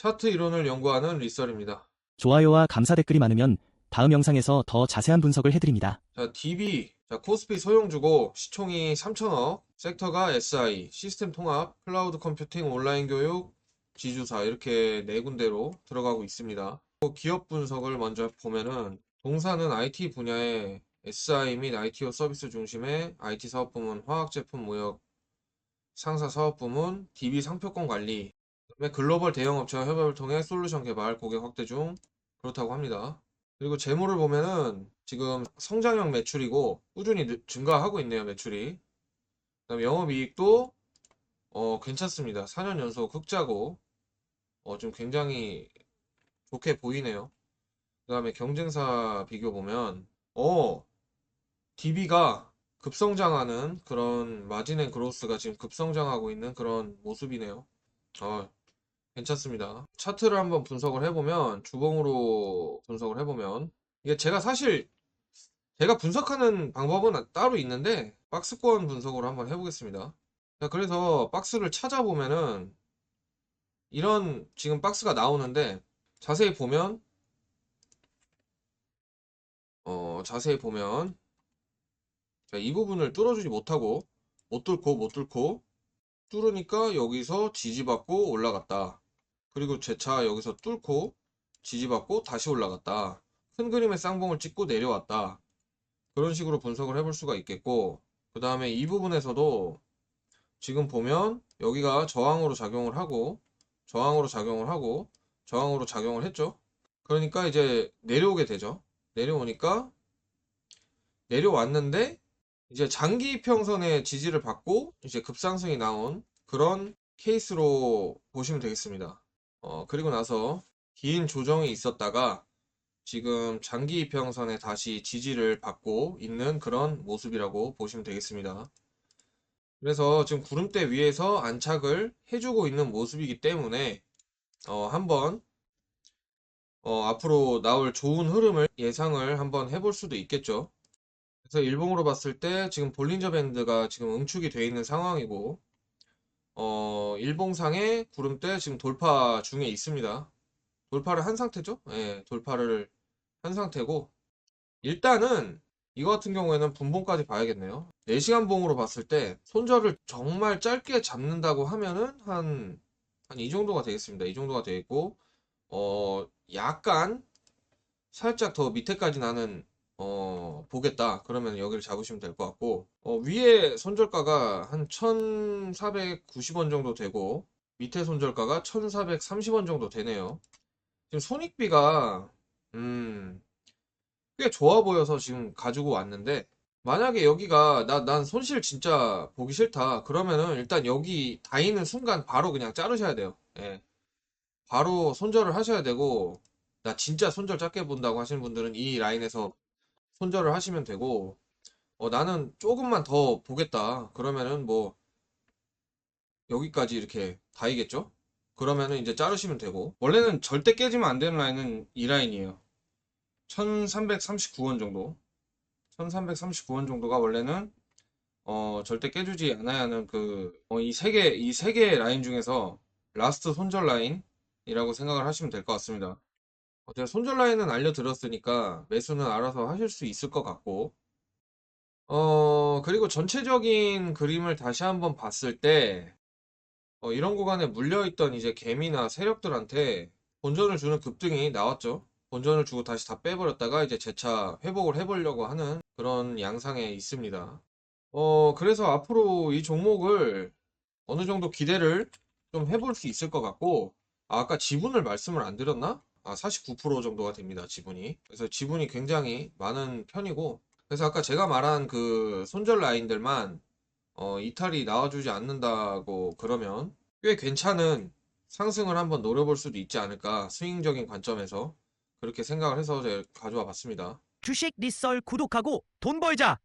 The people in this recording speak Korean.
차트 이론을 연구하는 리썰입니다. 좋아요와 감사 댓글이 많으면 다음 영상에서 더 자세한 분석을 해드립니다. 자, DB, 자, 코스피 소형주고 시총이 3천억, 섹터가 SI, 시스템 통합, 클라우드 컴퓨팅, 온라인 교육, 지주사 이렇게 네 군데로 들어가고 있습니다. 그 기업 분석을 먼저 보면은 동사는 IT 분야의 SI 및 ITO 서비스 중심의 IT 사업 부문, 화학 제품 무역 상사 사업 부문, DB 상표권 관리, 글로벌 대형 업체와 협업을 통해 솔루션 개발, 고객 확대 중 그렇다고 합니다. 그리고 재무를 보면은 지금 성장형 매출이고 꾸준히 느- 증가하고 있네요, 매출이. 그다음에 영업이익도 어, 괜찮습니다. 4년 연속 흑자고 어, 좀 굉장히 좋게 보이네요. 그 다음에 경쟁사 비교 보면 어, DB가 급성장하는 그런 마진 앤 그로스가 지금 급성장하고 있는 그런 모습이네요. 어, 괜찮습니다. 차트를 한번 분석을 해보면, 주봉으로 분석을 해보면, 이게 제가 사실, 제가 분석하는 방법은 따로 있는데, 박스권 분석으로 한번 해보겠습니다. 자, 그래서 박스를 찾아보면은, 이런 지금 박스가 나오는데, 자세히 보면, 어, 자세히 보면, 자, 이 부분을 뚫어주지 못하고, 못 뚫고, 못 뚫고, 뚫으니까 여기서 지지받고 올라갔다. 그리고 재차 여기서 뚫고 지지받고 다시 올라갔다. 큰 그림의 쌍봉을 찍고 내려왔다. 그런 식으로 분석을 해볼 수가 있겠고, 그 다음에 이 부분에서도 지금 보면 여기가 저항으로 작용을 하고, 저항으로 작용을 하고, 저항으로 작용을 했죠. 그러니까 이제 내려오게 되죠. 내려오니까 내려왔는데 이제 장기 이평선의 지지를 받고 이제 급상승이 나온 그런 케이스로 보시면 되겠습니다. 어, 그리고 나서 긴 조정이 있었다가 지금 장기 이평선에 다시 지지를 받고 있는 그런 모습이라고 보시면 되겠습니다. 그래서 지금 구름대 위에서 안착을 해주고 있는 모습이기 때문에 어, 한번 어, 앞으로 나올 좋은 흐름을 예상을 한번 해볼 수도 있겠죠. 그래서 일봉으로 봤을 때 지금 볼린저 밴드가 지금 응축이 되어 있는 상황이고 어, 일봉상의 구름대 지금 돌파 중에 있습니다. 돌파를 한 상태죠? 예, 돌파를 한 상태고 일단은 이거 같은 경우에는 분봉까지 봐야겠네요. 4시간 봉으로 봤을 때 손절을 정말 짧게 잡는다고 하면은 한 한 이 정도가 되겠습니다. 이 정도가 되겠고 어, 약간 살짝 더 밑에까지 나는 어, 보겠다. 그러면 여기를 잡으시면 될 것 같고, 어, 위에 손절가가 한 1,490원 정도 되고, 밑에 손절가가 1,430원 정도 되네요. 지금 손익비가, 음, 꽤 좋아 보여서 지금 가지고 왔는데, 만약에 여기가, 나, 난 손실 진짜 보기 싫다. 그러면은 일단 여기 닿이는 순간 바로 그냥 자르셔야 돼요. 예. 바로 손절을 하셔야 되고, 나 진짜 손절 짧게 본다고 하시는 분들은 이 라인에서 손절을 하시면 되고, 어, 나는 조금만 더 보겠다. 그러면은 뭐, 여기까지 이렇게 다이겠죠? 그러면은 이제 자르시면 되고, 원래는 절대 깨지면 안 되는 라인은 이 라인이에요. 1339원 정도. 1339원 정도가 원래는, 어, 절대 깨주지 않아야 하는 그, 어, 이 세 개, 이 세 개의 라인 중에서 라스트 손절 라인이라고 생각을 하시면 될 것 같습니다. 어, 제가 손절 라인은 알려드렸으니까 매수는 알아서 하실 수 있을 것 같고, 어, 그리고 전체적인 그림을 다시 한번 봤을 때, 어, 이런 구간에 물려있던 이제 개미나 세력들한테 본전을 주는 급등이 나왔죠. 본전을 주고 다시 다 빼버렸다가 이제 재차 회복을 해보려고 하는 그런 양상에 있습니다. 어, 그래서 앞으로 이 종목을 어느 정도 기대를 좀 해볼 수 있을 것 같고, 아, 아까 지분을 말씀을 안 드렸나? 아, 49% 정도가 됩니다, 지분이. 그래서 지분이 굉장히 많은 편이고, 그래서 아까 제가 말한 그 손절 라인들만, 어, 이탈이 나와주지 않는다고 그러면 꽤 괜찮은 상승을 한번 노려볼 수도 있지 않을까, 스윙적인 관점에서. 그렇게 생각을 해서 제가 가져와 봤습니다. 주식 리썰 구독하고 돈 벌자.